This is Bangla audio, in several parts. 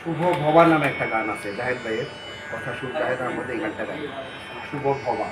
শুভ ভবা নামে একটা গান আছে, জাহেদ ভাইয়ের কথা সুর জাহেদ আহমদ এই গানটা গাই শুভ ভবা।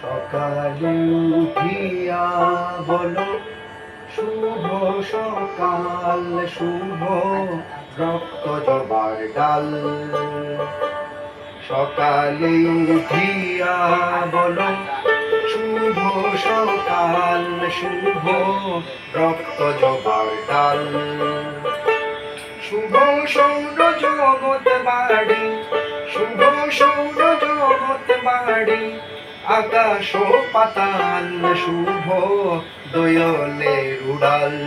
সকালে উঠিয়া বলো, শুভ সকাল, শুভ রক্ত জবার ডাল। সকালে উঠিয়া বলো শুভ সকাল শুভ রক্ত জবার ডাল। শুভ সৌর জগৎ বাড়ি, শুভ সৌর জগৎ বাড়ি, আকাশ পাতাল, শুভ দয়লে উড়াল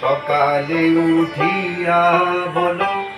সকালে উঠিয়া বলো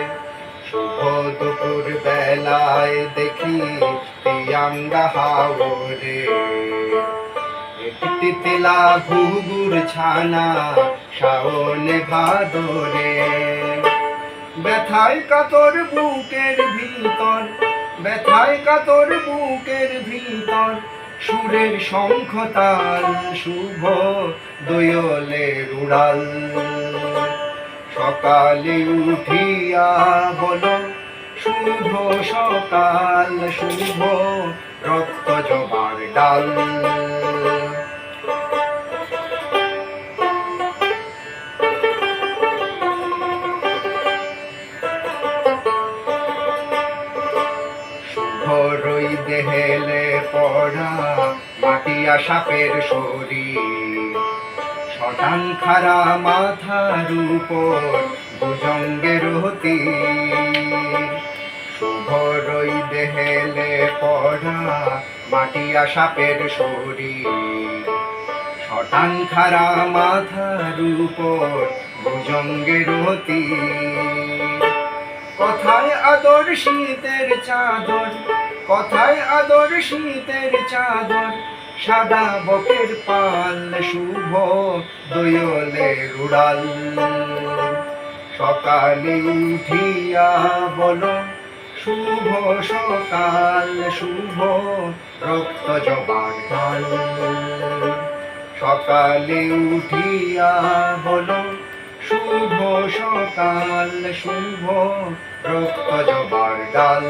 শুভ দুপুর বেলায় দেখি হাওরে। ছানা ভাদরে। ব্যথায় কাতর বুকের ভিতর, ব্যথায় কাতর বুকের ভিতর, সুরের শঙ্খ তাল শুভ দোয়লে উড়াল। সকালে উঠিয়া বলো শুভ সকাল, শুভ রক্ত জবার ডাল। শুভরই দেহেলে পড়া মাটিয়া সাপের শরীর। শটাং খারা মাথার উপর ভুজঙ্গের হতি শুভরই দেহেলে পড়া মাটিয়া সাপের শরীর। শটাং খারা মাথার উপর ভুজঙ্গের হতি কথায় আদর শীতের চাদর, কথায় আদর শীতের চাদর সাদা বকের পাল শুভ দোয়লে উড়াল সকালে উঠিয়া বলো, শুভ সকাল, শুভ রক্ত জবার ডাল সকালে উঠিয়া বলো, শুভ সকাল, শুভ রক্ত জবার ডাল।